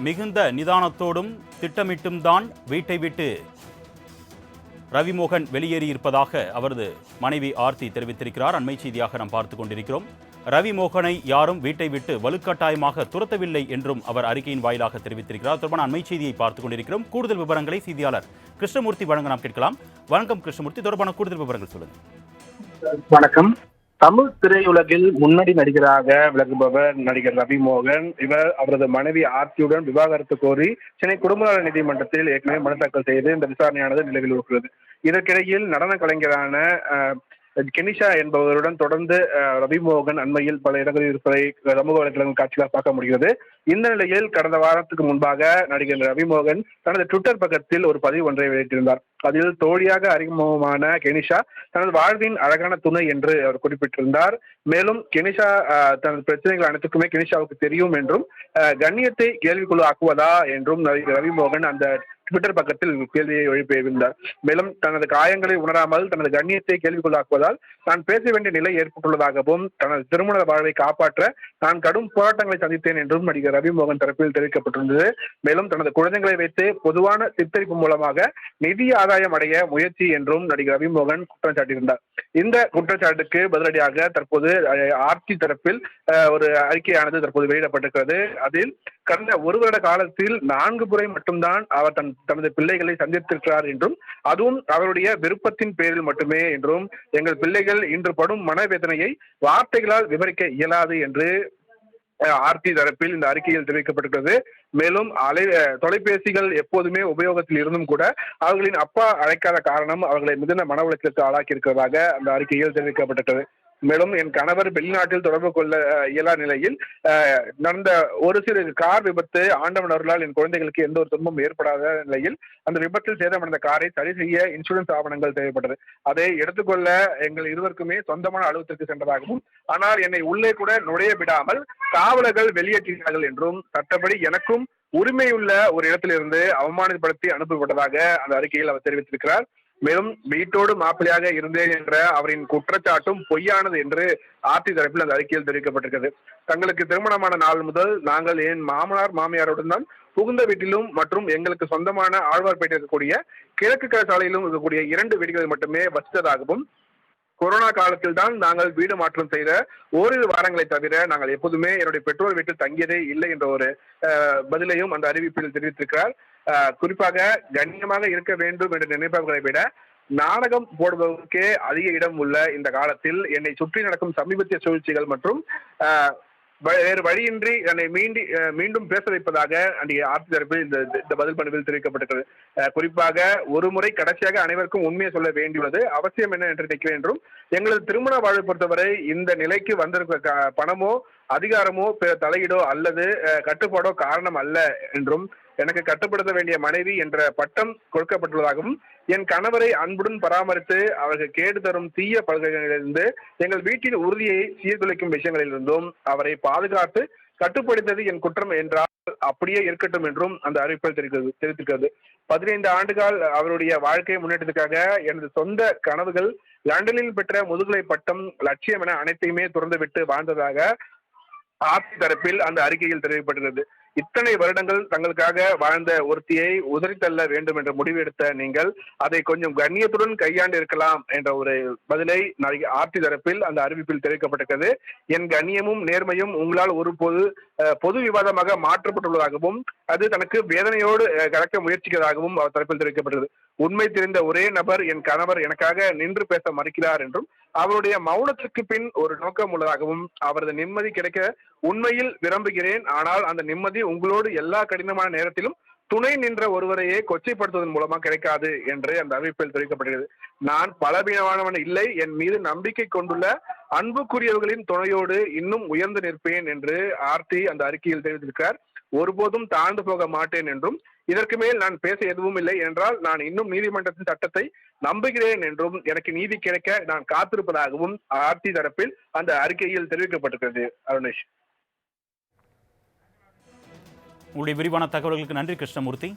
மிகுந்த நிதானத்தோடும் திட்டமிட்டும் தான் வீட்டை விட்டு ரவிமோகன் வெளியேறியிருப்பதாக அவரது மனைவி ஆர்த்தி தெரிவித்திருக்கிறார். அண்மை செய்தியாக நாம் பார்த்து கொண்டிருக்கிறோம். ரவிமோகனை யாரும் வீட்டை விட்டு வலுக்கட்டாயமாக துரத்தவில்லை என்றும் அவர் அறிக்கையின் வாயிலாக தெரிவித்திருக்கிறார். தொடர்பான அண்மை செய்தியை பார்த்துக் கொண்டிருக்கிறோம். கூடுதல் விவரங்களை செய்தியாளர் கிருஷ்ணமூர்த்தி வழங்க நாம் கேட்கலாம். வணக்கம் கிருஷ்ணமூர்த்தி. தொடர்பான கூடுதல் விவரங்கள் சொல்லுங்கள். வணக்கம். தமிழ் திரையுலகில் முன்னணி நடிகராக விளங்குபவர் நடிகர் ரவிமோகன். இவர் அவரது மனைவி ஆர்த்தியுடன் விவாகரத்து கோரி சென்னை குடும்ப நல நீதிமன்றத்தில் ஏற்கனவே மனு தாக்கல் செய்து இந்த விசாரணையானது நிலவில் இருக்கிறது. இதற்கிடையில் நடன கலைஞரான கெனிஷா என்பவருடன் தொடர்ந்து ரவிமோகன் அண்மையில் பல இடங்களில் இருப்பதை சமூக வலைதளங்கள் காட்சிகளாக பார்க்க முடிகிறது. இந்த நிலையில் கடந்த வாரத்துக்கு முன்பாக நடிகர் ரவிமோகன் தனது ட்விட்டர் பக்கத்தில் ஒரு பதிவு ஒன்றை வெளியிட்டிருந்தார். அதில் தோழியாக அறிமுகமான கெனிஷா தனது வாழ்வின் அழகான துணை என்று அவர் குறிப்பிட்டிருந்தார். மேலும் கெனிஷா தனது பிரச்சனைகள் அனைத்துக்குமே கெனிஷாவுக்கு தெரியும் என்றும் கண்ணியத்தை கேள்விக்குழு ஆக்குவதா என்றும் நடிகர் ரவிமோகன் அந்த ட்விட்டர் பக்கத்தில் கேள்வியை எழுப்பியிருந்தார். மேலும் தனது காயங்களை உணராமல் தனது கண்ணியத்தை கேள்விக்குள்ளாக்குவதால் தான் பேச வேண்டிய நிலை ஏற்பட்டுள்ளதாகவும் தனது திருமண வாழ்வை காப்பாற்ற நான் கடும் போராட்டங்களை சந்தித்தேன் என்றும் நடிகர் ரவிமோகன் தரப்பில் தெரிவிக்கப்பட்டிருந்தது. மேலும் தனது குழந்தைகளை வைத்து பொதுவான சித்தரிப்பு மூலமாக நிதி ஆதாயம் அடைய முயற்சி என்றும் நடிகர் ரவிமோகன் குற்றம் சாட்டியிருந்தார். இந்த குற்றச்சாட்டுக்கு பதிலடியாக தற்போது ஆர்த்தி தரப்பில் ஒரு அறிக்கையானது தற்போது வெளியிடப்பட்டிருக்கிறது. அதில் கடந்த ஒரு வருட காலத்தில் நான்கு முறை மட்டும்தான் அவர் தன் தனது பிள்ளைகளை சந்தித்திருக்கிறார் என்றும் அதுவும் அவருடைய விருப்பத்தின் பேரில் மட்டுமே என்றும் எங்கள் பிள்ளைகள் இன்று படும் மனவேதனையை வார்த்தைகளால் விவரிக்க இயலாது என்று ஆர்த்தி தரப்பில் இந்த அறிக்கையில் தெரிவிக்கப்பட்டுள்ளது. மேலும் அலை தொலைபேசிகள் எப்போதுமே உபயோகத்தில் இருந்தும் கூட அவர்களின் அப்பா அழைக்காத காரணம் அவர்களை மிகுந்த மன உளைச்சலுக்கு ஆளாக்கி இருக்கிறதாக அந்த அறிக்கையில் தெரிவிக்கப்பட்டுள்ளது. மேலும் என் கணவர் வெளிநாட்டில் தொடர்பு கொள்ள இயலா நிலையில் நடந்த ஒரு சிறு கார் விபத்து ஆண்டவன் என் குழந்தைகளுக்கு எந்த ஒரு துன்பமும் ஏற்படாத நிலையில் அந்த விபத்தில் சேதமடைந்த காரை சரி செய்ய இன்சூரன்ஸ் ஆவணங்கள் தேவைப்பட்டது. அதை எடுத்துக்கொள்ள எங்கள் இருவருக்குமே சொந்தமான அலுவலகத்திற்கு சென்றதாகவும் ஆனால் என்னை உள்ளே கூட நுழைய விடாமல் காவலர்கள் வெளியேற்றினார்கள் என்றும் சட்டப்படி எனக்கும் உரிமையுள்ள ஒரு இடத்திலிருந்து அவமானப்படுத்தி அனுப்பப்பட்டதாக அந்த அறிக்கையில் அவர் தெரிவித்திருக்கிறார். மேலும் வீட்டோடு மாப்பிள்ளையாக இருந்தேன் என்ற அவரின் குற்றச்சாட்டும் பொய்யானது என்று ஆர்டி தரப்பில் அந்த அறிக்கையில் தெரிவிக்கப்பட்டிருக்கிறது. தங்களுக்கு திருமணமான நாள் முதல் நாங்கள் என் மாமனார் மாமியாருடன் தான் புகுந்த வீட்டிலும் மற்றும் எங்களுக்கு சொந்தமான ஆழ்வார்பேட்டை இருக்கக்கூடிய கிழக்கு கரை சாலையிலும் இருக்கக்கூடிய இரண்டு வீடுகளில் மட்டுமே வசித்ததாகவும் கொரோனா காலத்தில் தான் நாங்கள் வீடு மாற்றம் செய்த ஓரிரு வாரங்களை தவிர நாங்கள் எப்போதுமே என்னுடைய பெற்றோர் வீட்டில் தங்கியதே இல்லை என்ற ஒரு பதிலையும் அந்த அறிவிப்பில் தெரிவித்திருக்கிறார். குறிப்பாக கண்ணியமாக இருக்க வேண்டும் என்று நினைப்பவர்களை விட நாடகம் போடுபவருக்கே அதிக இடம் உள்ள இந்த காலத்தில் என்னை சுற்றி நடக்கும் சமீபத்திய சூழ்ச்சிகள் மற்றும் வேறு வழியின்றி என்னை மீண்டி மீண்டும் பேச வைப்பதாக அன்றைய ஆட்சி தரப்பில் இந்த இந்த பதில் பணிவில் தெரிவிக்கப்பட்டிருக்கிறது. அஹ், குறிப்பாக ஒரு முறை கடைசியாக அனைவருக்கும் உண்மையை சொல்ல வேண்டியுள்ளது. அவசியம் என்ன என்று நினைக்கிறேன் என்றும் எங்களது திருமண வாழ்வை பொறுத்தவரை இந்த நிலைக்கு வந்திருக்க பணமோ அதிகாரமோ பிற தலையீடோ அல்லது அஹ், கட்டுப்பாடோ காரணம் அல்ல என்றும் எனக்கு கட்டுப்படுத்த வேண்டிய மனைவி என்ற பட்டம் கொடுக்கப்பட்டுள்ளதாகவும் என் கணவரை அன்புடன் பராமரித்து அவருக்கு கேடு தரும் தீய பல்கலைகளிலிருந்து எங்கள் வீட்டின் உறுதியை சீர்குலைக்கும் விஷயங்களிலிருந்தும் அவரை பாதுகாத்து கட்டுப்படுத்தது என் குற்றம் என்றால் அப்படியே இருக்கட்டும் என்றும் அந்த அறிவிப்பில் தெரிவிக்கிறது தெரிவித்திருக்கிறது. பதினைந்து ஆண்டுகால் அவருடைய வாழ்க்கை முன்னேற்றத்துக்காக எனது சொந்த கனவுகள் லண்டனில் பெற்ற முதுகலை பட்டம் லட்சியம் என அனைத்தையுமே துறந்துவிட்டு வாழ்ந்ததாக ஆட்சி தரப்பில் அந்த அறிக்கையில் தெரிவிக்கப்பட்டுள்ளது. இத்தனை வருடங்கள் தங்களுக்காக வாழ்ந்த ஒருத்தியை உதறித்தள்ள வேண்டும் என்ற முடிவெடுத்த நீங்கள் அதை கொஞ்சம் கண்ணியத்துடன் கையாண்டு இருக்கலாம் என்ற ஒரு பதிலை நாளைக்கு ஆர்த்தி தரப்பில் அந்த அறிவிப்பில் தெரிவிக்கப்பட்டிருக்கிறது. என் கண்ணியமும் நேர்மையும் உங்களால் ஒரு பொது பொது விவாதமாக மாற்றப்பட்டுள்ளதாகவும் அது தனக்கு வேதனையோடு கலக்க முயற்சிக்கிறதாகவும் அவர் தரப்பில் தெரிவிக்கப்பட்டது. உண்மை தெரிந்த ஒரே நபர் என் கணவர் எனக்காக நின்று பேச மறுக்கிறார் என்றும் அவருடைய மௌனத்திற்கு பின் ஒரு நோக்கம் உள்ளதாகவும் அவரது நிம்மதி கிடைக்க உண்மையில் விரும்புகிறேன். ஆனால் அந்த நிம்மதி உங்களோடு எல்லா கடினமான நேரத்திலும் துணை நின்ற ஒருவரையே கொச்சைப்படுத்துவதன் மூலமா கிடைக்காது என்று அந்த அறிவிப்பில் தெரிவிக்கப்படுகிறது. நான் பலவீனமானவன் இல்லை. என் மீது நம்பிக்கை கொண்டுள்ள அன்புக்குரியவர்களின் துணையோடு இன்னும் உயர்ந்து நிற்பேன் என்று ஆர்த்தி அந்த அறிக்கையில் தெரிவித்திருக்கிறார். ஒருபோதும் தாழ்ந்து போக மாட்டேன் என்றும் இதற்கு மேல் நான் பேச எதுவும் இல்லை என்றால் நான் இன்னும் நீதிமன்றத்தின் சட்டத்தை நம்புகிறேன் என்றும் எனக்கு நீதி கிடைக்க நான் காத்திருப்பதாகவும் ஆர்த்தி தரப்பில் அந்த அறிக்கையில் தெரிவிக்கப்பட்டிருக்கிறது. அருணேஷ். உங்களுடைய விரிவான தகவல்களுக்கு நன்றி கிருஷ்ணமூர்த்தி.